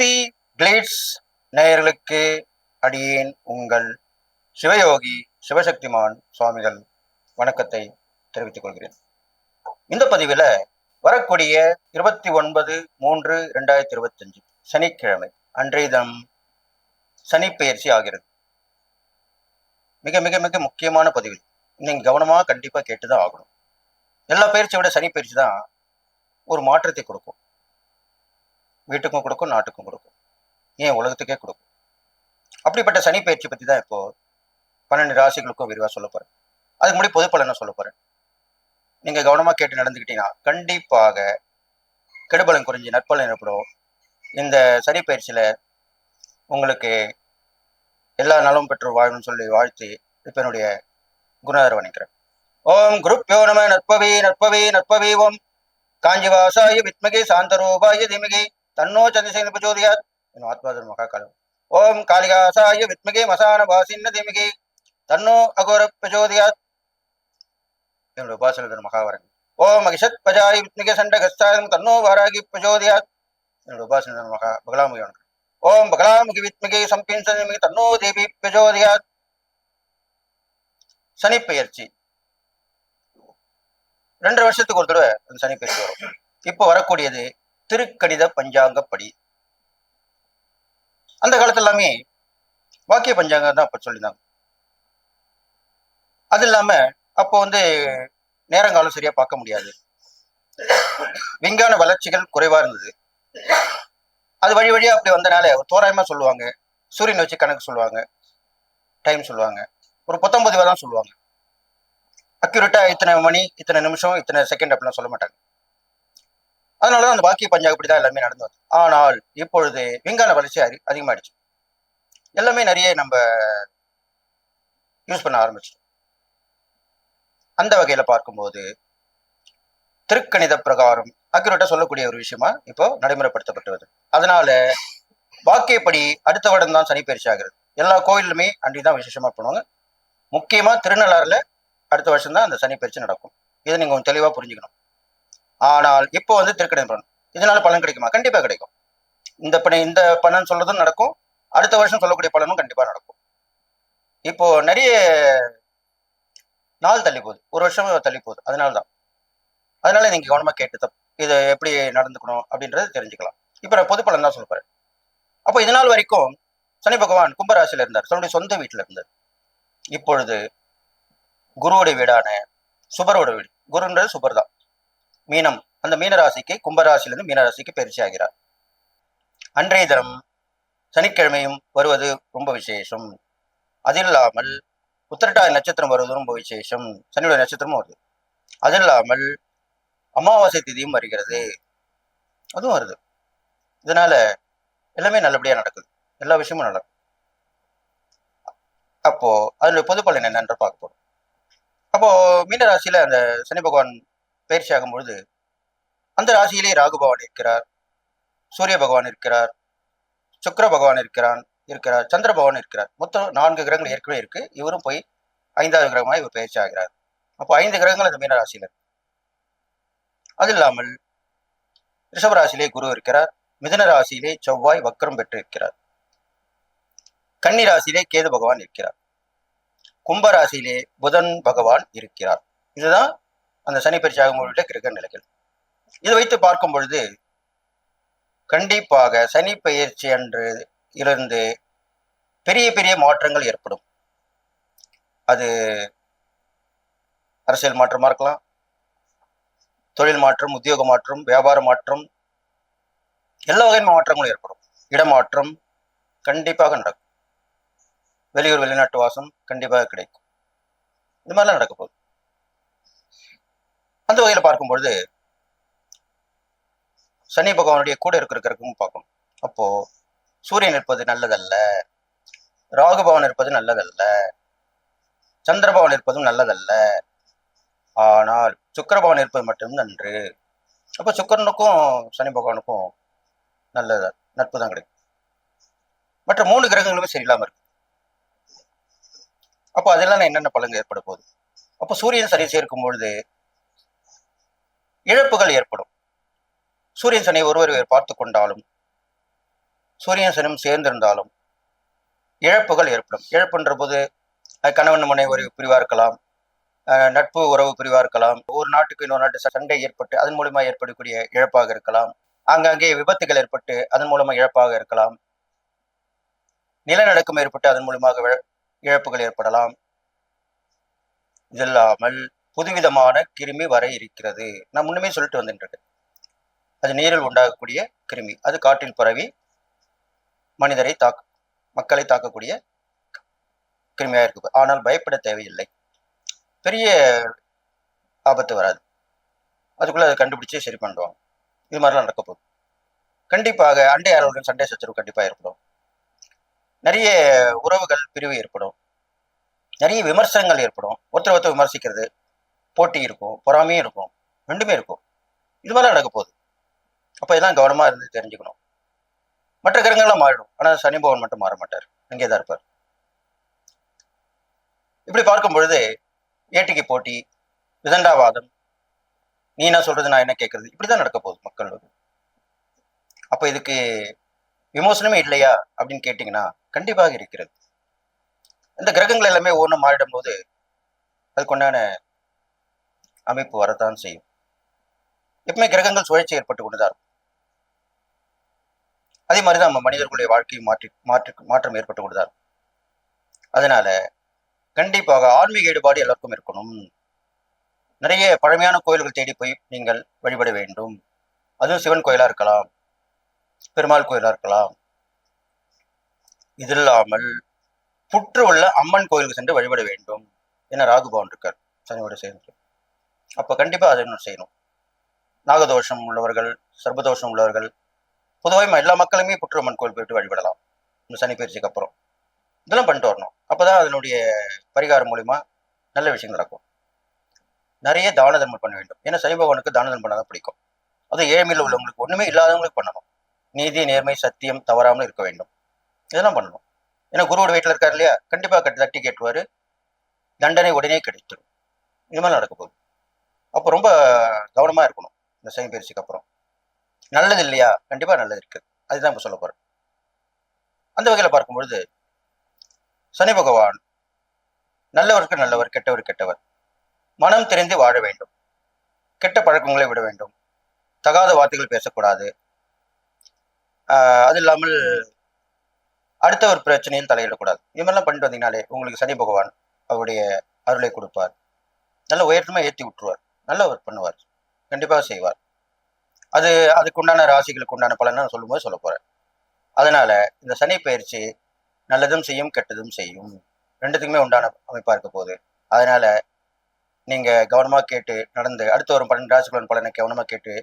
பக்தி கிளீட்ஸ் நேயர்களுக்கு அடியேன் உங்கள் சிவயோகி சிவசக்திமான் சுவாமிகள் வணக்கத்தை தெரிவித்துக் கொள்கிறேன். இந்த பதிவில் வரக்கூடிய இருபத்தி ஒன்பது மூன்று ரெண்டாயிரத்தி இருபத்தஞ்சு சனிக்கிழமை அன்றைய தினம் சனி பயிற்சி ஆகிறது. மிக மிக மிக முக்கியமான பதிவு நீங்க கவனமாக கண்டிப்பாக கேட்டுதான் ஆகணும். எல்லா பயிற்சியை விட சனி பயிற்சி தான் ஒரு மாற்றத்தை கொடுக்கும். வீட்டுக்கும் கொடுக்கும் நாட்டுக்கும் கொடுக்கும். ஏன் உலகத்துக்கே கொடுக்கும்? அப்படிப்பட்ட சனி பயிற்சி பற்றி தான் இப்போ பன்னெண்டு ராசிகளுக்கும் விரிவாக சொல்ல போகிறேன் அதுக்கு முன்னாடி பொது சொல்ல போகிறேன் நீங்கள் கவனமாக கேட்டு நடந்துக்கிட்டீங்கன்னா கண்டிப்பாக கெடுபலன் குறைஞ்சி நற்பலன் ஏற்படும். இந்த சனி பயிற்சியில் உங்களுக்கு எல்லா நலமும் பெற்று வாழணும்னு சொல்லி வாழ்த்தி இப்போ என்னுடைய குணாதர வணிக்கிறேன் ஓம் குருப்பியோ நம நற்பவி நற்பவி நற்பவி ஓம். காஞ்சிவாசாய வித்மகி சாந்தரூபாய திமகி. தன்னோ சந்திரசேன பிரச்சோதயாத் என் ஆத்மாதர் மகாகாலம் ஓம் காளிகாசாய வித்மகி மசான வாசின்ன திமகி தன்னோ அகோர பிரச்சோதயாத் என்னுடைய உபாசனர் மகாவரன் ஓம் மகிஷத் பஜாரி வித்மிக சண்டகஸ்தாயம் தன்னோ வாராகி பிரச்சோதயாத் என்னுடைய உபாசனர் மகா பகலாமுகி வணக்கம் ஓம் பகலாமுகி வித்மிகை சம்பின்சனிமிகை தன்னோ தேவி பிரச்சோதயாத் சனி பெயர்ச்சி ரெண்டு வருஷத்துக்கு ஒரு தடவை அந்த சனி பெயர்ச்சி வரும் இப்போ வரக்கூடியது திருக்கணித பஞ்சாங்கப்படி. அந்த காலத்துல எல்லாமே வாக்கிய பஞ்சாங்கம் தான் அப்ப சொல்லியிருந்தாங்க. அது இல்லாம அப்போ வந்து நேரங்காலம் சரியா பார்க்க முடியாது. விஞ்ஞான வளர்ச்சிகள் குறைவா இருந்தது. அது வழி வழியா அப்படி வந்தனால ஒரு தோராயமா சொல்லுவாங்க. சூரியனை வச்சு கணக்கு சொல்லுவாங்க. டைம் சொல்லுவாங்க. ஒரு பத்தொன்பது தான் சொல்லுவாங்க. அக்யூரேட்டா இத்தனை மணி இத்தனை நிமிஷம் இத்தனை செகண்ட் அப்படிலாம் சொல்ல மாட்டாங்க. அதனாலதான் அந்த பாக்கிய பஞ்சாங்கப்படி தான் எல்லாமே நடந்து வருது ஆனால் இப்பொழுது விஞ்ஞான வளர்ச்சி அதி அதிகமாயிடுச்சு. எல்லாமே நிறைய நம்ம யூஸ் பண்ண ஆரம்பிச்சிடும் அந்த வகையில பார்க்கும்போது திருக்கணித பிரகாரம் அக்யூரேட்டா சொல்லக்கூடிய ஒரு விஷயமா இப்போ நடைமுறைப்படுத்தப்பட்டு வருது அதனால வாக்கியப்படி அடுத்த வருடம் தான் சனி பயிற்சி ஆகிறது. எல்லா கோயிலுமே அன்றைக்கு தான் விசேஷமா பண்ணுவாங்க. முக்கியமா திருநள்ளாறுல அடுத்த வருஷம் தான் அந்த சனி பயிற்சி நடக்கும். இதை நீங்க கொஞ்சம் தெளிவா புரிஞ்சுக்கணும். ஆனால் இப்போ வந்து திருக்கணித பலன் இதனால பலன் கிடைக்குமா? கண்டிப்பா கிடைக்கும். இந்த பணம் இந்த பலன் சொல்றதும் நடக்கும். அடுத்த வருஷம் சொல்லக்கூடிய பலனும் கண்டிப்பா நடக்கும். இப்போ நிறைய நாள் தள்ளி போகுது. ஒரு வருஷம் தள்ளி போகுது. அதனால தான் அதனால நீங்க கவனமா கேட்டு தப் இது எப்படி நடந்துக்கணும் அப்படின்றத தெரிஞ்சுக்கலாம். இப்போ நான் பொது பலன் தான் சொல்ல அப்போ இது வரைக்கும் சனி பகவான் கும்பராசியில இருந்தார். தன்னுடைய சொந்த வீட்டுல இருந்தார். இப்பொழுது குருவுடைய வீடான சுபரோட வீடு. குருன்றது சுபர் தான் மீனம். அந்த மீனராசிக்கு கும்பராசிலிருந்து கும்பராசியிலிருந்து மீன பயிற்சி ஆகிறார். அன்றைய தினம் சனிக்கிழமையும் வருவது ரொம்ப விசேஷம். அது இல்லாமல் உத்திரட்டாதி நட்சத்திரம் வருவது ரொம்ப விசேஷம். சனியுடைய நட்சத்திரமும் வருது. அது இல்லாமல் அமாவாசை திதியும் வருகிறது. அதுவும் வருது. இதனால எல்லாமே நல்லபடியா நடக்குது. எல்லா விஷயமும் நடக்கும் அப்போ அதனுடைய பொது பலன் என்னன்ற பார்க்க போறோம். அப்போ மீனராசியில அந்த சனி பகவான் பயிற்சி ஆகும் பொழுது அந்த ராசியிலே ராகு பகவான் இருக்கிறார் சூரிய பகவான் இருக்கிறார் சுக்கர பகவான் இருக்கிறான் இருக்கிறார் சந்திர பகவான் இருக்கிறார். மொத்தம் நான்கு கிரகங்கள் ஏற்கனவே இருக்கு. இவரும் போய் ஐந்தாவது கிரகமாக இவர் பயிற்சி ஆகிறார். அப்போ ஐந்து கிரகங்கள் அந்த மீன ராசியில இருக்கு. அது இல்லாமல் ரிஷபராசியிலே குரு இருக்கிறார். மிதன ராசியிலே செவ்வாய் வக்கரம் பெற்று இருக்கிறார். கன்னி ராசியிலே கேது பகவான் இருக்கிறார். கும்ப ராசியிலே புதன் பகவான் இருக்கிறார். இதுதான் அந்த சனி பயிற்சி ஆகும் உள்ளிட்ட கிரக நிலைகள். இதை வைத்து பார்க்கும் பொழுது கண்டிப்பாக சனி பயிற்சி அன்று இருந்து பெரிய பெரிய மாற்றங்கள் ஏற்படும். அது அரசியல் மாற்றமா இருக்கலாம் தொழில் மாற்றம் உத்தியோக மாற்றம் வியாபார மாற்றம் எல்லா வகையான மாற்றங்களும் ஏற்படும். இடமாற்றம் கண்டிப்பாக நடக்கும். வெளியூர் வெளிநாட்டு வாசம் கண்டிப்பாக கிடைக்கும். இது மாதிரிலாம் நடக்க போகுது அந்த வகையில் பார்க்கும்பொழுது சனி பகவானுடைய கூட இருக்கிற பார்க்கணும். அப்போ சூரியன் இருப்பது நல்லதல்ல ராகு பவன் இருப்பது நல்லதல்ல சந்திரபவன் இருப்பதும் நல்லதல்ல ஆனால் சுக்கரபவன் இருப்பது மட்டும் நன்று. அப்போ சுக்கரனுக்கும் சனி பகவானுக்கும் நல்லது நட்பு தான் கிடைக்கும். மற்ற மூணு கிரகங்களுமே சரியில்லாம இருக்கு. அப்போ அதெல்லாம் என்னென்ன பலன்கள் ஏற்பட போகுது? அப்போ சூரியன் சரி சேர்க்கும் பொழுது இழப்புகள் ஏற்படும். சூரியன் சனி ஒருவர் பார்த்து கொண்டாலும் சூரியன் சனியும் சேர்ந்திருந்தாலும் இழப்புகள் ஏற்படும். இழப்புன்ற போது கணவன் முனை ஒரு பிரிவாக இருக்கலாம் நட்பு உறவு பிரிவாக இருக்கலாம் ஒரு நாட்டுக்கு இன்னொரு நாட்டு சண்டை ஏற்பட்டு அதன் மூலமா ஏற்படக்கூடிய இழப்பாக இருக்கலாம். ஆங்காங்கே விபத்துகள் ஏற்பட்டு அதன் மூலமா இழப்பாக இருக்கலாம். நிலநடுக்கம் ஏற்பட்டு அதன் மூலமாக இழப்புகள் ஏற்படலாம். இதில்லாமல் புதுவிதமான கிருமி வர இருக்கிறது. நான் முன்னுமே சொல்லிட்டு வந்துட்டு அது நீரில் உண்டாகக்கூடிய கிருமி. அது காற்றில் பரவி மனிதரை தாக்க மக்களை தாக்கக்கூடிய கிருமியாக இருக்கு ஆனால் பயப்பட தேவையில்லை. பெரிய ஆபத்து வராது. அதுக்குள்ளே அதை கண்டுபிடிச்சி சரி பண்ணுவாங்க இது மாதிரிலாம் நடக்க போகுது. கண்டிப்பாக அண்டையாளர்களுடன் சண்டை சச்சரவு கண்டிப்பாக ஏற்படும். நிறைய உறவுகள் பிரிவு ஏற்படும். நிறைய விமர்சனங்கள் ஏற்படும். ஒருத்தர் ஒருத்தர் விமர்சிக்கிறது. போட்டி இருக்கும் பொறாமையும் இருக்கும் ரெண்டுமே இருக்கும். இது மாதிரிலாம் நடக்க போகுது. அப்போ இதெல்லாம் கவனமாக இருந்து தெரிஞ்சுக்கணும். மற்ற கிரகங்கள்லாம் மாறிடும். ஆனால் சனி பகவான் மட்டும் மாற மாட்டார். அங்கே தான் இருப்பார். இப்படி பார்க்கும் பொழுது ஏட்டிக்கு போட்டி விதண்டாவாதம் நீ என்ன சொல்றது நான் என்ன கேட்கறது இப்படிதான் நடக்க போகுது மக்களுக்கு அப்போ இதுக்கு விமோசனமே இல்லையா அப்படின்னு கேட்டிங்கன்னா கண்டிப்பாக இருக்கிறது. இந்த கிரகங்கள் எல்லாமே ஒவ்வொன்றும் மாறிடும் போது அதுக்குண்டான அமைப்பு வரத்தான் செய்யும். எப்பவுமே கிரகங்கள் சுழற்சி ஏற்பட்டு கொண்டுதான் இருக்கும். அதே மாதிரி தான் நம்ம மனிதர்களுடைய வாழ்க்கையும் மாற்றி மாற்றி மாற்றம் ஏற்பட்டு கொண்டுதான் இருக்கும். அதனால கண்டிப்பாக ஆன்மீக ஈடுபாடு எல்லாருக்கும் இருக்கணும். நிறைய பழமையான கோயில்கள் தேடி போய் நீங்கள் வழிபட வேண்டும். அதுவும் சிவன் கோயிலா இருக்கலாம் பெருமாள் கோயிலா இருக்கலாம். இது இல்லாமல் புற்று உள்ள அம்மன் கோயிலுக்கு சென்று வழிபட வேண்டும். என ராகுபவன் இருக்கார் சனியோட சேர்ந்து. அப்ப கண்டிப்பா அதை இன்னும் செய்யணும். நாகதோஷம் உள்ளவர்கள் சர்பதோஷம் உள்ளவர்கள் பொதுவாக எல்லா மக்களுமே புற்றுமன் கோயில் போயிட்டு வழிபடலாம். இந்த சனி பயிற்சிக்கு அப்புறம். இதெல்லாம் பண்ணிட்டு வரணும். அப்பதான் அதனுடைய பரிகாரம் மூலிமா நல்ல விஷயம் நடக்கும். நிறைய தான தர்மம் பண்ண வேண்டும். ஏன்னா சனி பகவானுக்கு தான தர்மம் பண்ணாதான் பிடிக்கும். அது ஏழ்மையில் உள்ளவங்களுக்கு ஒண்ணுமே இல்லாதவங்களுக்கு பண்ணணும். நீதி நேர்மை சத்தியம் தவறாமல் இருக்க வேண்டும். இதெல்லாம் பண்ணணும். ஏன்னா குருவோட வீட்டில் இருக்கார் இல்லையா? கண்டிப்பா கட்டி தட்டி கேட்டுவாரு தண்டனை உடனே கிடைத்துடும் இது மாதிரி நடக்க போகுது. அப்போ ரொம்ப கவனமா இருக்கணும். இந்த சனி பயிற்சிக்கு அப்புறம். நல்லது இல்லையா? கண்டிப்பா நல்லது இருக்கு. அதுதான் இப்போ சொல்ல போகிறேன் அந்த வகையில பார்க்கும்பொழுது சனி பகவான் நல்லவருக்கு நல்லவர் கெட்டவர் கெட்டவர். மனம் தெரிந்து வாழ வேண்டும். கெட்ட பழக்கங்களை விட வேண்டும். தகாத வார்த்தைகள் பேசக்கூடாது. ஆஹ் அது இல்லாமல் அடுத்த ஒரு பிரச்சனையில் தலையிடக்கூடாது. இது மாதிரிலாம் பண்ணிட்டு வந்தீங்கனாலே உங்களுக்கு சனி பகவான் அவருடைய அருளை கொடுப்பார். நல்ல உயர்த்தமாக ஏற்றி விட்டுருவார். நல்ல ஒர்க் பண்ணுவார். கண்டிப்பாக செய்வார். அது அதுக்குண்டான ராசிகளுக்கு உண்டான பலனை நான் சொல்லும்போது சொல்ல போகிறேன் அதனால் இந்த சனி பயிற்சி நல்லதும் செய்யும் கெட்டதும் செய்யும். ரெண்டுத்துக்குமே உண்டான அமைப்பாக இருக்க போகுது. அதனால் நீங்கள் கவனமாக கேட்டு நடந்து அடுத்து வரும் பன்னெண்டு ராசிகளின் பலனை கவனமாக கேட்டு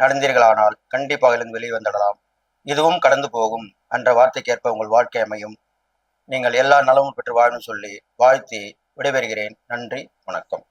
நடந்தீர்களானால் கண்டிப்பாக இருந்து வெளியே வந்துடலாம். இதுவும் கடந்து போகும். என்ற வார்த்தைக்கேற்ப உங்கள் வாழ்க்கை அமையும். நீங்கள் எல்லா நலமும் பெற்று வாழணும் சொல்லி வாழ்த்தி விடைபெறுகிறேன். நன்றி வணக்கம்.